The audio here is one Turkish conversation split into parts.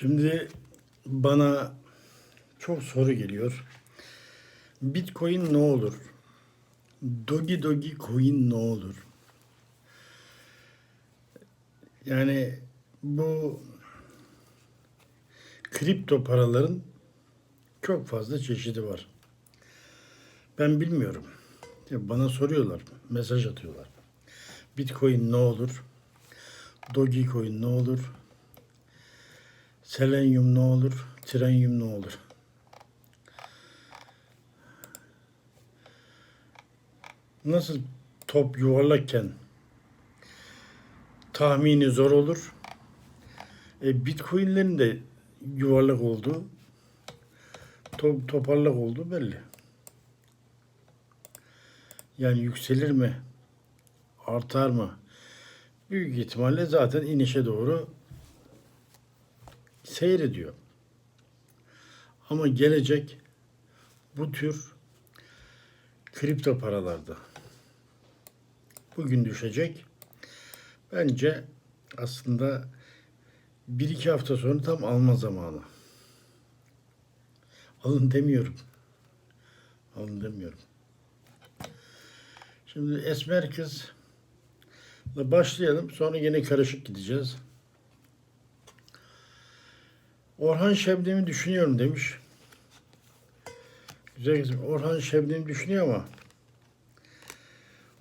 Şimdi bana çok soru geliyor. Bitcoin ne olur? Dogi Dogi Coin ne olur? Yani bu kripto paraların çok fazla çeşidi var. Ben bilmiyorum. Bana soruyorlar, mesaj atıyorlar. Bitcoin ne olur? Dogecoin ne olur? Selenyum ne olur? Trenyum ne olur? Nasıl top yuvarlakken tahmini zor olur. E, Bitcoin'lerin de yuvarlak olduğu, top, toparlak olduğu belli. Yani yükselir mi? Artar mı? Büyük ihtimalle zaten inişe doğru seyrediyor. Ama gelecek bu tür kripto paralarda bugün düşecek. Bence aslında bir iki hafta sonra tam alma zamanı. Alın demiyorum. Alın demiyorum. Şimdi Esmer kızla başlayalım. Sonra yine karışık gideceğiz. Orhan Şebnem'i düşünüyorum demiş. Güzel kızım. Orhan Şebnem'i düşünüyor ama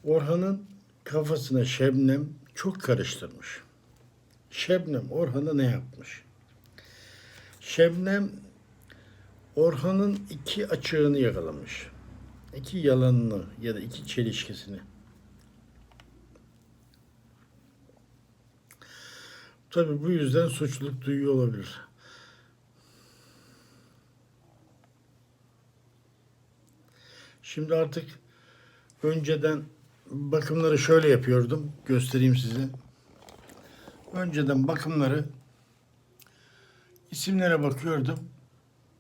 Orhan'ın kafasına Şebnem çok karıştırmış. Şebnem Orhan'a ne yapmış? Şebnem Orhan'ın iki açığını yakalamış. İki yalanını ya da iki çelişkisini. Tabii bu yüzden suçluluk duyuyor olabilir. Şimdi artık önceden bakımları şöyle yapıyordum. Göstereyim size. Önceden bakımları isimlere bakıyordum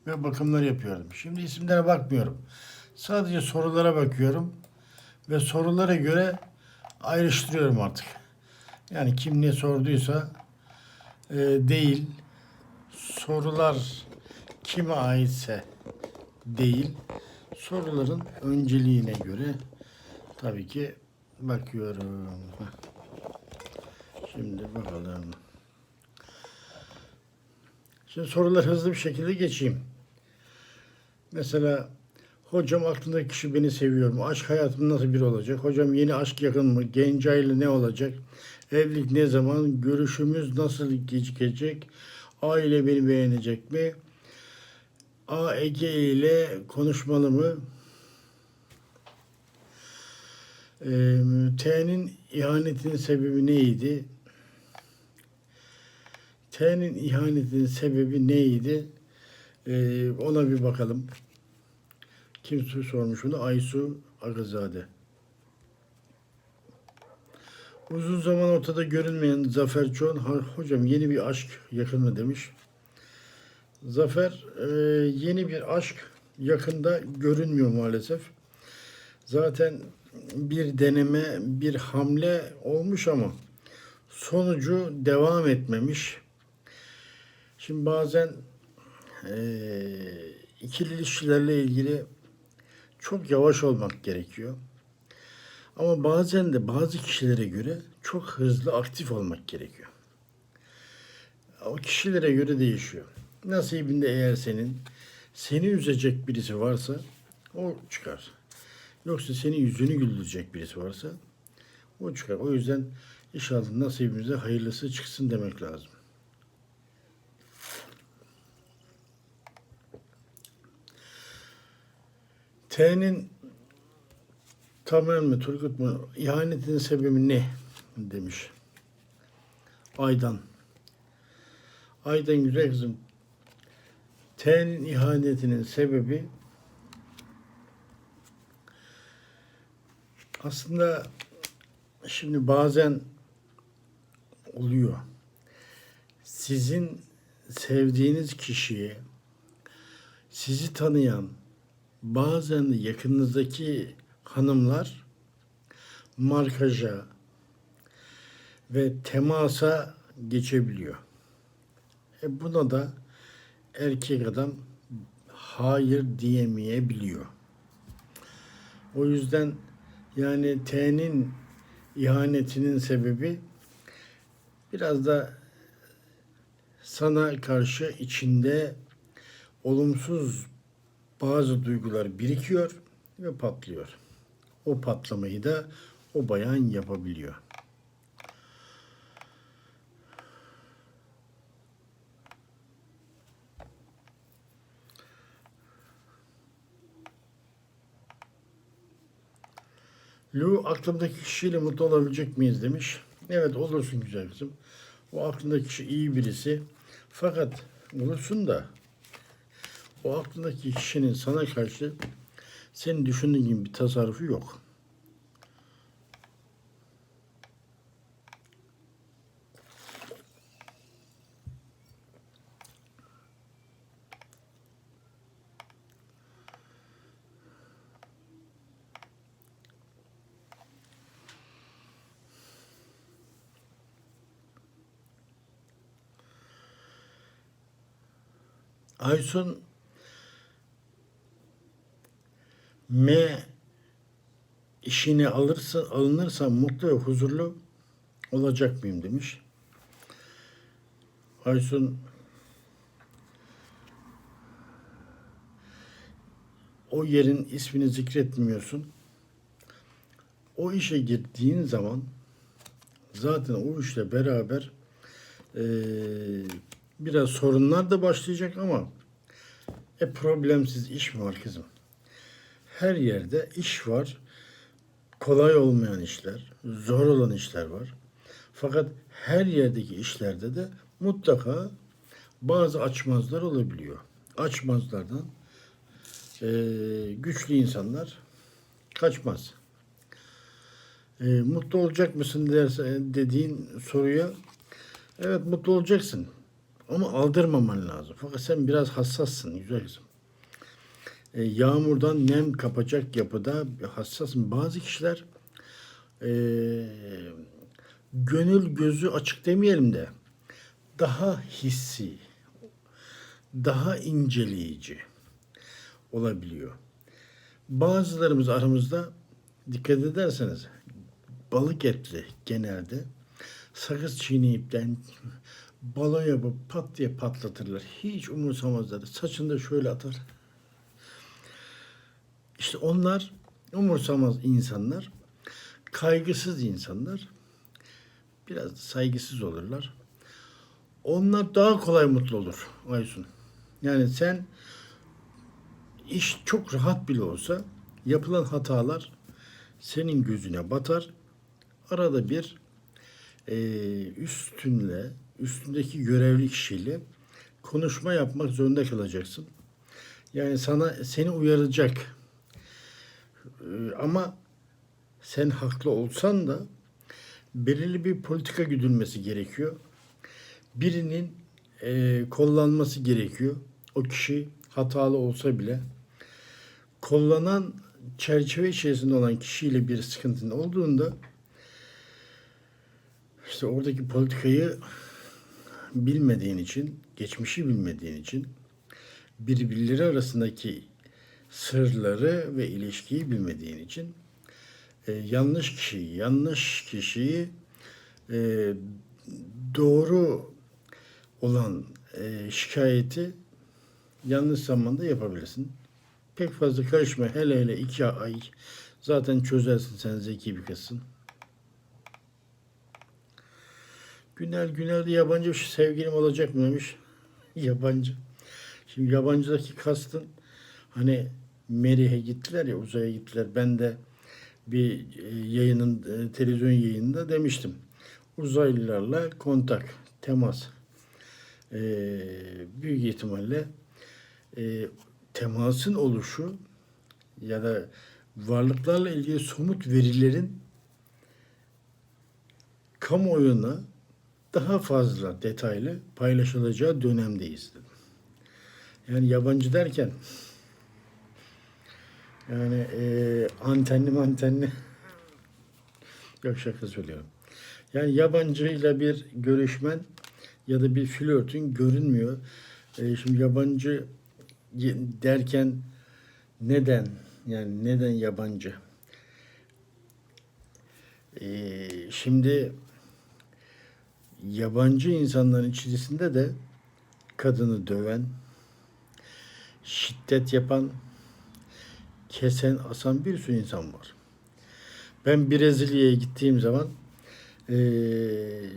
ve bakımlar yapıyordum. Şimdi isimlere bakmıyorum. Sadece sorulara bakıyorum ve sorulara göre ayrıştırıyorum artık. Yani kim ne sorduysa e, değil, sorular kime aitse değil, soruların önceliğine göre tabii ki bakıyorum. Şimdi bakalım. Şimdi sorular hızlı bir şekilde geçeyim. Mesela hocam aklındaki kişi beni seviyor mu? Aşk hayatım nasıl bir olacak? Hocam yeni aşk yakın mı? Genç aile ne olacak? Evlilik ne zaman? Görüşümüz nasıl gecikecek? Aile beni beğenecek mi? A Ege ile konuşmalı mı? Ee, T'nin ihanetinin sebebi neydi? T'nin ihanetinin sebebi neydi? Ee, ona bir bakalım. Kim sormuş bunu? Aysu Agazade. Uzun zaman ortada görünmeyen Zafer "Ha- hocam yeni bir aşk yakın mı demiş. Zafer e, yeni bir aşk yakında görünmüyor maalesef. Zaten bir deneme, bir hamle olmuş ama sonucu devam etmemiş. Şimdi bazen eee ikili ilişkilerle ilgili çok yavaş olmak gerekiyor. Ama bazen de bazı kişilere göre çok hızlı aktif olmak gerekiyor. O kişilere göre değişiyor. Nasibinde eğer senin seni üzecek birisi varsa o çıkar. Yoksa senin yüzünü güldürecek birisi varsa o çıkar. O yüzden inşallah nasibimize hayırlısı çıksın demek lazım. T'nin Tamer mi Turgut mu ihanetin sebebi ne demiş. Aydan. Aydan güzel kızım. T'nin ihanetinin sebebi aslında şimdi bazen oluyor. Sizin sevdiğiniz kişiye sizi tanıyan bazen yakınınızdaki hanımlar markaja ve temasa geçebiliyor. E buna da erkek adam hayır diyemeyebiliyor. O yüzden yani T'nin ihanetinin sebebi biraz da sana karşı içinde olumsuz bazı duygular birikiyor ve patlıyor. O patlamayı da o bayan yapabiliyor. Lu aklımdaki kişiyle mutlu olabilecek miyiz demiş. Evet olursun güzel kızım. O aklındaki kişi iyi birisi. Fakat olursun da o aklındaki kişinin sana karşı senin düşündüğün gibi bir tasarrufu yok. Aysun M işini alırsa alınırsa mutlu ve huzurlu olacak mıyım demiş. Aysun o yerin ismini zikretmiyorsun. O işe girdiğin zaman zaten o işle beraber eee, biraz sorunlar da başlayacak ama e problemsiz iş mi var kızım? Her yerde iş var. Kolay olmayan işler, zor olan işler var. Fakat her yerdeki işlerde de mutlaka bazı açmazlar olabiliyor. Açmazlardan e, güçlü insanlar kaçmaz. E, mutlu olacak mısın derse dediğin soruya evet mutlu olacaksın. Ama aldırmaman lazım. Fakat sen biraz hassassın güzel kızım. E, yağmurdan nem kapacak yapıda hassasın. Bazı kişiler e, gönül gözü açık demeyelim de daha hissi, daha inceleyici olabiliyor. Bazılarımız aramızda dikkat ederseniz balık etli genelde sakız çiğneyip de balon yapıp pat diye patlatırlar. Hiç umursamazlar. Saçında şöyle atar. İşte onlar umursamaz insanlar, kaygısız insanlar, biraz da saygısız olurlar. Onlar daha kolay mutlu olur Aysun. Yani sen iş çok rahat bile olsa yapılan hatalar senin gözüne batar. Arada bir e, üstünle, üstündeki görevli kişiyle konuşma yapmak zorunda kalacaksın. Yani sana seni uyaracak. Ee, ama sen haklı olsan da belirli bir politika güdülmesi gerekiyor. Birinin e, kollanması gerekiyor. O kişi hatalı olsa bile kollanan çerçeve içerisinde olan kişiyle bir sıkıntın olduğunda işte oradaki politikayı bilmediğin için, geçmişi bilmediğin için birbirleri arasındaki sırları ve ilişkiyi bilmediğin için e, yanlış kişiyi, yanlış kişiyi e, doğru olan e, şikayeti yanlış zamanda yapabilirsin. Pek fazla karışma. Hele hele iki ay zaten çözersin sen zeki bir kızsın. Günel Günel yabancı bir sevgilim olacak mı demiş. yabancı. Şimdi yabancıdaki kastın hani Merih'e gittiler ya uzaya gittiler. Ben de bir e, yayının e, televizyon yayınında demiştim. Uzaylılarla kontak, temas. E, büyük ihtimalle e, temasın oluşu ya da varlıklarla ilgili somut verilerin kamuoyuna daha fazla detaylı paylaşılacağı dönemdeyiz dedim. Yani yabancı derken yani e, antenli mantenli yok şaka söylüyorum. Yani yabancıyla bir görüşmen ya da bir flörtün görünmüyor. E, şimdi yabancı derken neden yani neden yabancı? E, şimdi yabancı insanların içerisinde de kadını döven, şiddet yapan, kesen, asan bir sürü insan var. Ben Brezilya'ya gittiğim zaman eee,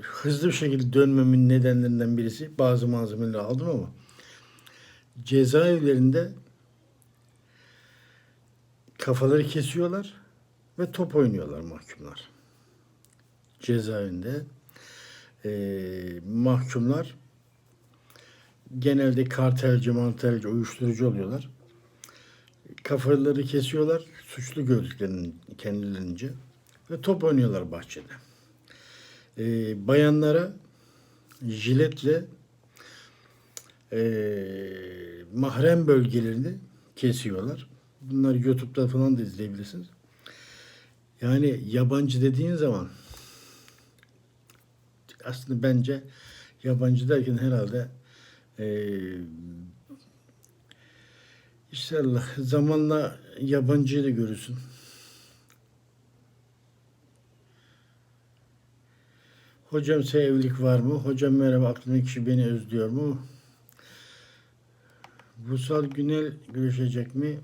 hızlı bir şekilde dönmemin nedenlerinden birisi bazı malzemeleri aldım ama cezaevlerinde kafaları kesiyorlar ve top oynuyorlar mahkumlar. Cezaevinde eee, mahkumlar genelde kartelci, mantelci, uyuşturucu oluyorlar. Kafaları kesiyorlar suçlu gördüklerini kendilerince ve top oynuyorlar bahçede. Ee, bayanlara jiletle ee, mahrem bölgelerini kesiyorlar. Bunları YouTube'da falan da izleyebilirsiniz. Yani yabancı dediğin zaman aslında bence yabancı derken herhalde ee, İnşallah zamanla yabancıyı da görürsün. Hocam size evlilik var mı? Hocam merhaba aklımdaki kişi beni özlüyor mu? Vusal Günel görüşecek mi?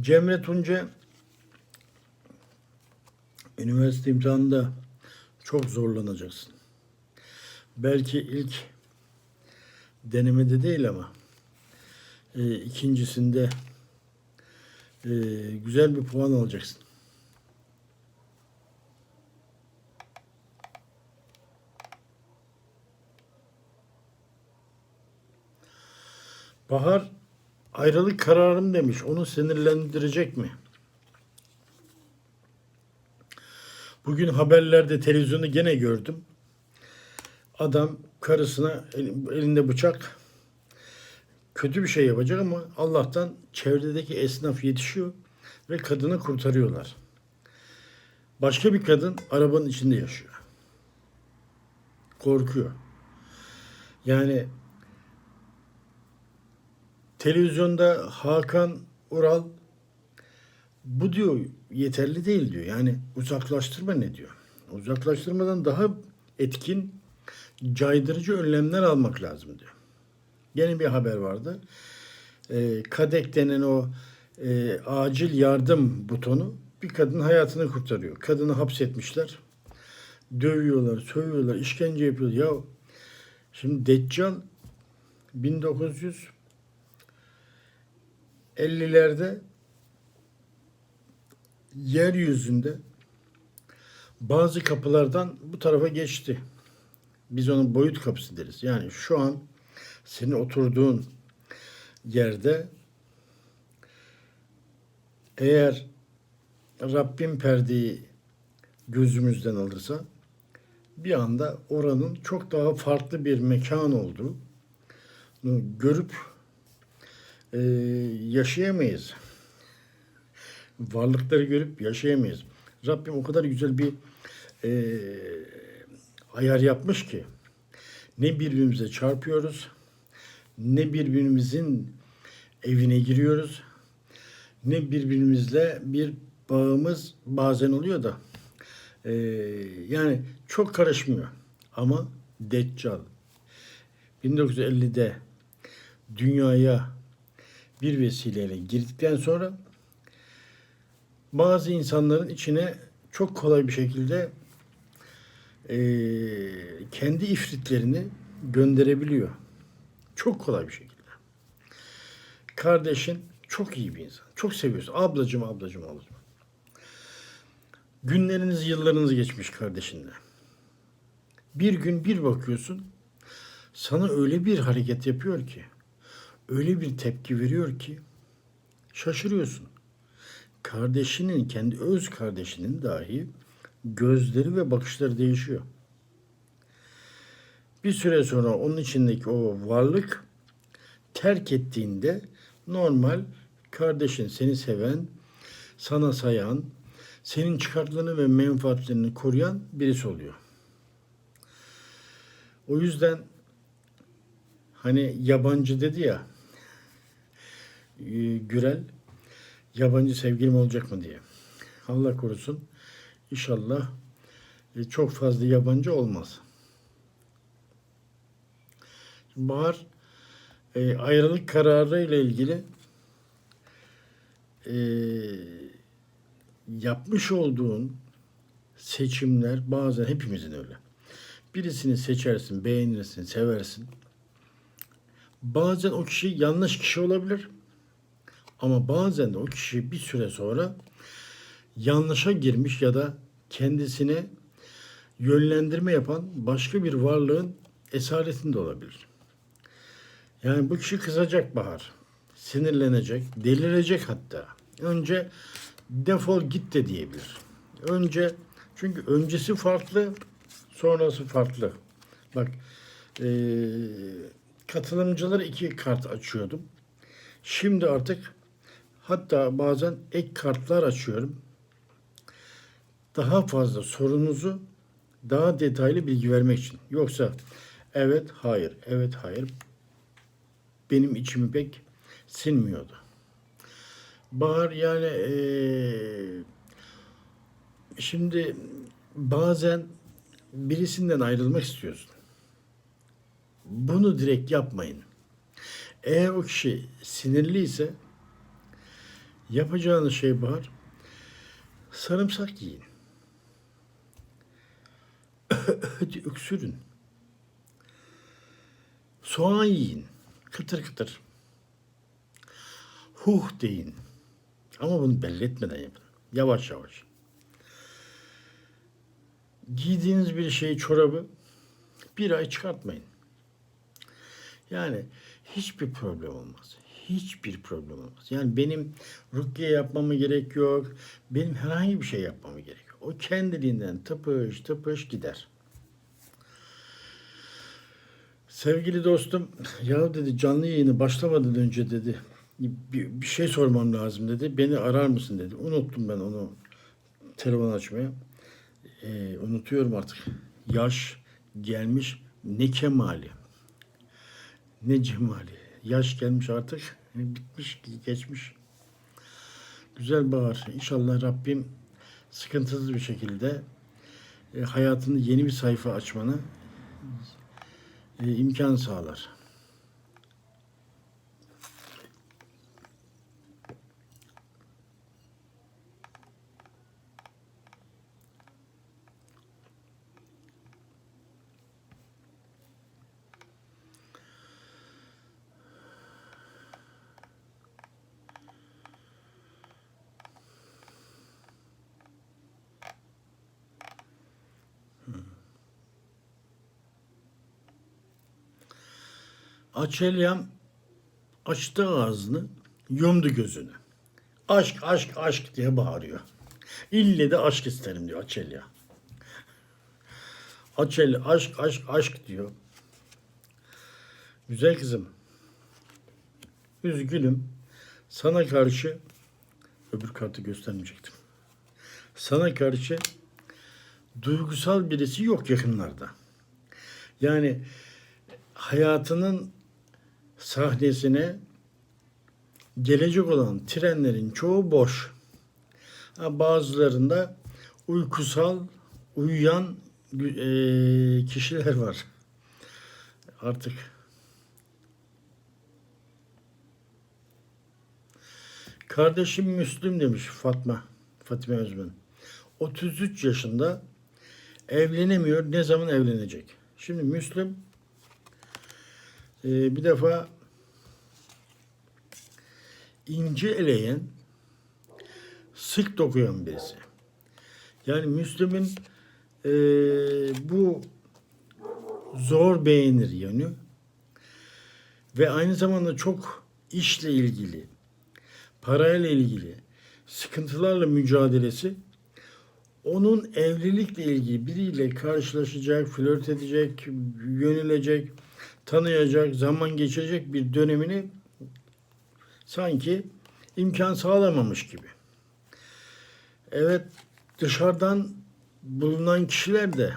Cemre Tunca üniversite imtihanında çok zorlanacaksın. Belki ilk denemede değil ama e, ikincisinde e, güzel bir puan alacaksın. Bahar ayrılık kararım demiş. Onu sinirlendirecek mi? Bugün haberlerde televizyonda gene gördüm. Adam karısına el- elinde bıçak kötü bir şey yapacak ama Allah'tan çevredeki esnaf yetişiyor ve kadını kurtarıyorlar. Başka bir kadın arabanın içinde yaşıyor. Korkuyor. Yani televizyonda Hakan Ural bu diyor yeterli değil diyor. Yani uzaklaştırma ne diyor? Uzaklaştırmadan daha etkin caydırıcı önlemler almak lazım diyor. Yeni bir haber vardı. Ee, KADEK denen o e, acil yardım butonu bir kadının hayatını kurtarıyor. Kadını hapsetmişler. Dövüyorlar, sövüyorlar, işkence yapıyorlar. Ya şimdi Deccal 1950'lerde yeryüzünde bazı kapılardan bu tarafa geçti. Biz onun boyut kapısı deriz. Yani şu an senin oturduğun yerde eğer Rabbim perdeyi gözümüzden alırsa bir anda oranın çok daha farklı bir mekan olduğu görüp e, yaşayamayız varlıkları görüp yaşayamayız. Rabbim o kadar güzel bir e, ayar yapmış ki ne birbirimize çarpıyoruz, ne birbirimizin evine giriyoruz, ne birbirimizle bir bağımız bazen oluyor da e, yani çok karışmıyor. Ama Deccal 1950'de dünyaya bir vesileyle girdikten sonra bazı insanların içine çok kolay bir şekilde eee, kendi ifritlerini gönderebiliyor. Çok kolay bir şekilde. Kardeşin çok iyi bir insan. Çok seviyorsun. Ablacım, ablacım, ablacım. Günleriniz, yıllarınız geçmiş kardeşinle. Bir gün bir bakıyorsun, sana öyle bir hareket yapıyor ki, öyle bir tepki veriyor ki, şaşırıyorsun kardeşinin, kendi öz kardeşinin dahi gözleri ve bakışları değişiyor. Bir süre sonra onun içindeki o varlık terk ettiğinde normal kardeşin seni seven, sana sayan, senin çıkarlarını ve menfaatlerini koruyan birisi oluyor. O yüzden hani yabancı dedi ya Gürel yabancı sevgilim olacak mı diye. Allah korusun. İnşallah e, çok fazla yabancı olmaz. Bahar e, ayrılık kararı ile ilgili e, yapmış olduğun seçimler bazen hepimizin öyle. Birisini seçersin, beğenirsin, seversin. Bazen o kişi yanlış kişi olabilir. Ama bazen de o kişi bir süre sonra yanlışa girmiş ya da kendisine yönlendirme yapan başka bir varlığın esaretinde olabilir. Yani bu kişi kızacak Bahar. Sinirlenecek, delirecek hatta. Önce defol git de diyebilir. Önce çünkü öncesi farklı, sonrası farklı. Bak eee katılımcılara iki kart açıyordum. Şimdi artık hatta bazen ek kartlar açıyorum. Daha fazla sorunuzu daha detaylı bilgi vermek için. Yoksa evet, hayır, evet, hayır benim içimi pek sinmiyordu. Bahar yani eee, şimdi bazen birisinden ayrılmak istiyorsun. Bunu direkt yapmayın. Eğer o kişi sinirliyse yapacağınız şey Bahar sarımsak yiyin. Öksürün. Soğan yiyin. Kıtır kıtır. Huh deyin. Ama bunu belli etmeden yapın. Yavaş yavaş. Giydiğiniz bir şeyi çorabı bir ay çıkartmayın. Yani hiçbir problem olmaz. Hiçbir problem olmaz. Yani benim rukiye yapmama gerek yok. Benim herhangi bir şey yapmama gerek yok. O kendiliğinden tıpış tıpış gider. Sevgili dostum, ya dedi canlı yayını başlamadan önce dedi bir, bir şey sormam lazım dedi. Beni arar mısın dedi. Unuttum ben onu telefon açmaya. Ee, unutuyorum artık. Yaş gelmiş ne kemali ne cemali. Yaş gelmiş artık. Bitmiş, geçmiş. Güzel bahar. İnşallah Rabbim sıkıntısız bir şekilde e, hayatını yeni bir sayfa açmanı e, imkan sağlar. Açelyam açtı ağzını, yumdu gözünü. Aşk, aşk, aşk diye bağırıyor. İlle de aşk isterim diyor Açelya. Açelya aşk, aşk, aşk diyor. Güzel kızım. Üzgünüm. Sana karşı öbür kartı göstermeyecektim. Sana karşı duygusal birisi yok yakınlarda. Yani hayatının sahnesine gelecek olan trenlerin çoğu boş. Bazılarında uykusal, uyuyan e, kişiler var. Artık Kardeşim Müslüm demiş Fatma, Fatime Özmen. 33 yaşında evlenemiyor. Ne zaman evlenecek? Şimdi Müslüm e, bir defa ince eleyen, sık dokuyan birisi. Yani Müslüm'ün e, bu zor beğenir yönü ve aynı zamanda çok işle ilgili, parayla ilgili sıkıntılarla mücadelesi onun evlilikle ilgili biriyle karşılaşacak, flört edecek, yönelecek, tanıyacak, zaman geçirecek bir dönemini sanki imkan sağlamamış gibi. Evet dışarıdan bulunan kişiler de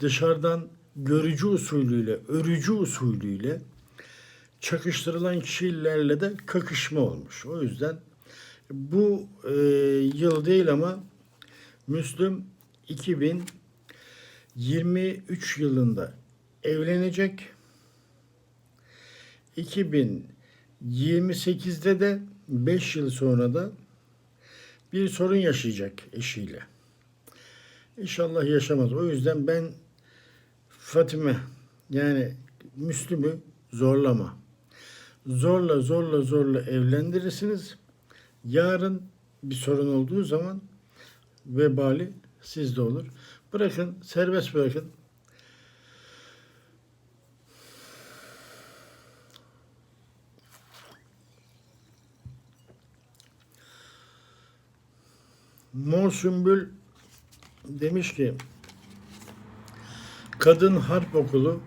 dışarıdan görücü usulüyle, örücü usulüyle çakıştırılan kişilerle de kakışma olmuş. O yüzden bu e, yıl değil ama Müslüm 2023 yılında evlenecek. 2028'de de 5 yıl sonra da bir sorun yaşayacak eşiyle. İnşallah yaşamaz. O yüzden ben Fatime yani Müslüm'ü zorlama. Zorla zorla zorla evlendirirsiniz. Yarın bir sorun olduğu zaman vebali sizde olur. Bırakın, serbest bırakın. Mor Sümbül demiş ki kadın harp okulu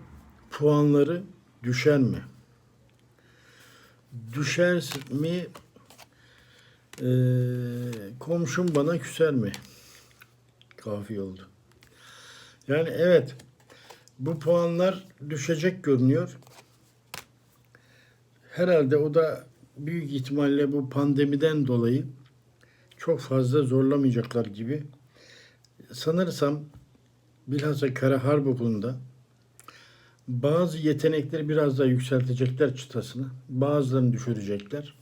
puanları düşer mi? Düşer mi? Ee, komşum bana küser mi? Kafi oldu. Yani evet bu puanlar düşecek görünüyor. Herhalde o da büyük ihtimalle bu pandemiden dolayı çok fazla zorlamayacaklar gibi. Sanırsam bilhassa Kara Harp Okulu'nda bazı yetenekleri biraz daha yükseltecekler çıtasını. Bazılarını düşürecekler.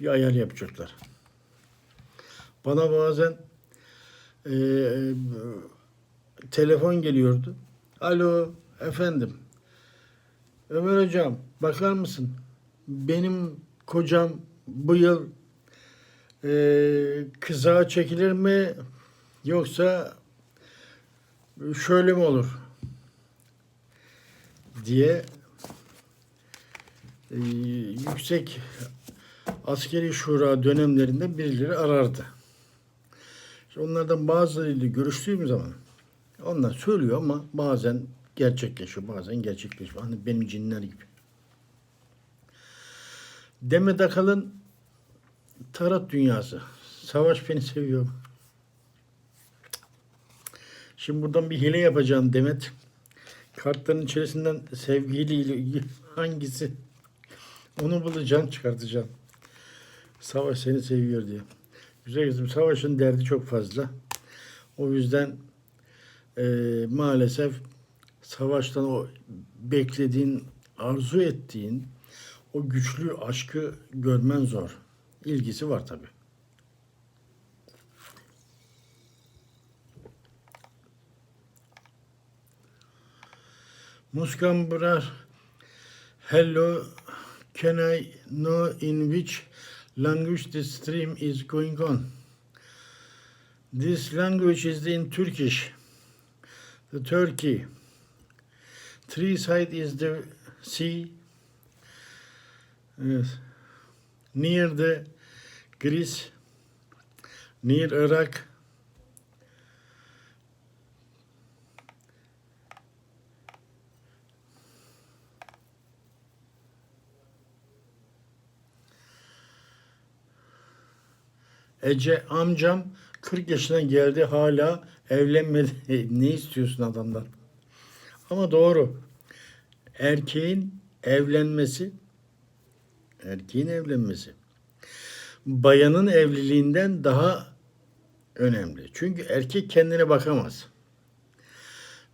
Bir ayar yapacaklar. Bana bazen e, telefon geliyordu. Alo efendim. Ömer hocam bakar mısın? Benim kocam bu yıl e, kızağa çekilir mi yoksa şöyle mi olur diye e, yüksek askeri şura dönemlerinde birileri arardı. İşte onlardan bazılarıyla görüştüğüm zaman onlar söylüyor ama bazen gerçekleşiyor, bazen gerçekleşiyor. Hani benim cinler gibi. Demet Akalın tarot dünyası. Savaş beni seviyor. Şimdi buradan bir hile yapacağım Demet. Kartların içerisinden sevgiliyle ilgili hangisi? Onu bulacağım, çıkartacağım. Savaş seni seviyor diye. Güzel kızım, Savaş'ın derdi çok fazla. O yüzden e, maalesef Savaş'tan o beklediğin, arzu ettiğin o güçlü aşkı görmen zor. İlgisi var tabi. Muskan Brar Hello, can I know in which language the stream is going on? This language is in Turkish. The Turkey. Three side is the sea. Yes. Near the Greece, near Iraq. Ece amcam 40 yaşına geldi hala evlenmedi. ne istiyorsun adamdan? Ama doğru. Erkeğin evlenmesi erkeğin evlenmesi bayanın evliliğinden daha önemli. Çünkü erkek kendine bakamaz.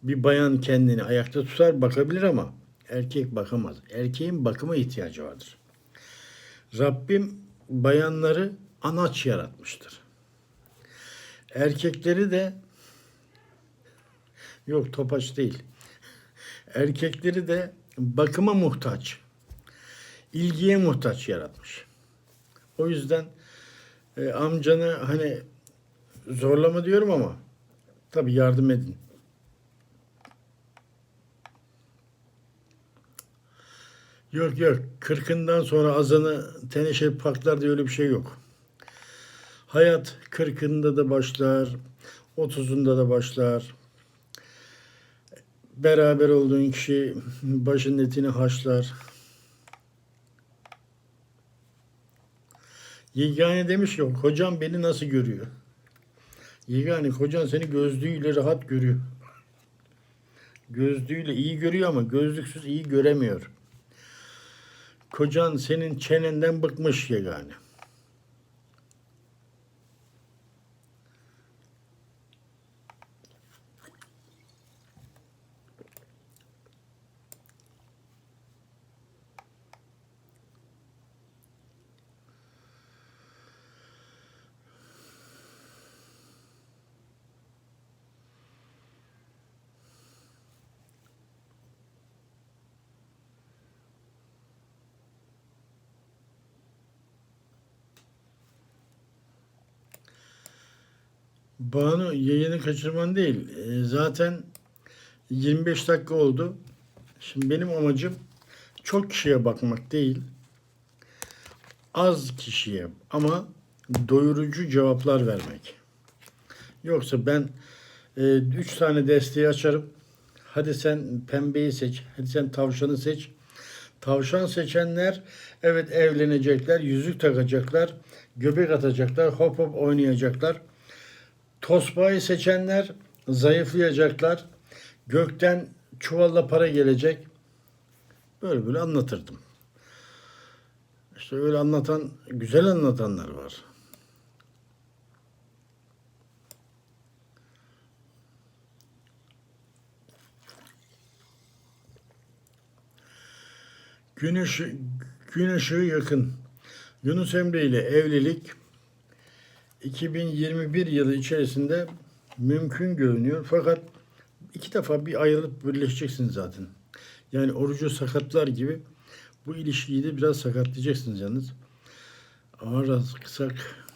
Bir bayan kendini ayakta tutar bakabilir ama erkek bakamaz. Erkeğin bakıma ihtiyacı vardır. Rabbim bayanları anaç yaratmıştır. Erkekleri de yok topaç değil. Erkekleri de bakıma muhtaç, ilgiye muhtaç yaratmış. O yüzden e, amcanı hani zorlama diyorum ama tabii yardım edin. Yok yok. Kırkından sonra azanı teneşe paklar diye öyle bir şey yok. Hayat kırkında da başlar, otuzunda da başlar. Beraber olduğun kişi başın etini haşlar. Yegane demiş ki kocam beni nasıl görüyor? Yegane kocan seni gözlüğüyle rahat görüyor. Gözlüğüyle iyi görüyor ama gözlüksüz iyi göremiyor. Kocan senin çenenden bıkmış yegane. Banu yayını kaçırman değil. E, Zaten 25 dakika oldu. Şimdi benim amacım çok kişiye bakmak değil. Az kişiye ama doyurucu cevaplar vermek. Yoksa ben 3 tane desteği açarım. Hadi sen pembeyi seç. Hadi sen tavşanı seç. Tavşan seçenler evet evlenecekler, yüzük takacaklar, göbek atacaklar, hop hop oynayacaklar. Tosbağayı seçenler zayıflayacaklar. Gökten çuvalla para gelecek. Böyle böyle anlatırdım. İşte öyle anlatan, güzel anlatanlar var. Gün ışığı, gün ışığı yakın. Yunus Emre ile evlilik 2021 yılı içerisinde mümkün görünüyor. Fakat iki defa bir ayrılıp birleşeceksiniz zaten. Yani orucu sakatlar gibi bu ilişkiyi de biraz sakatlayacaksınız yalnız. Ağır kısak.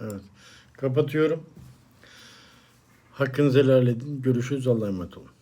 Evet. Kapatıyorum. Hakkınızı helal edin. Görüşürüz. Allah'a emanet olun.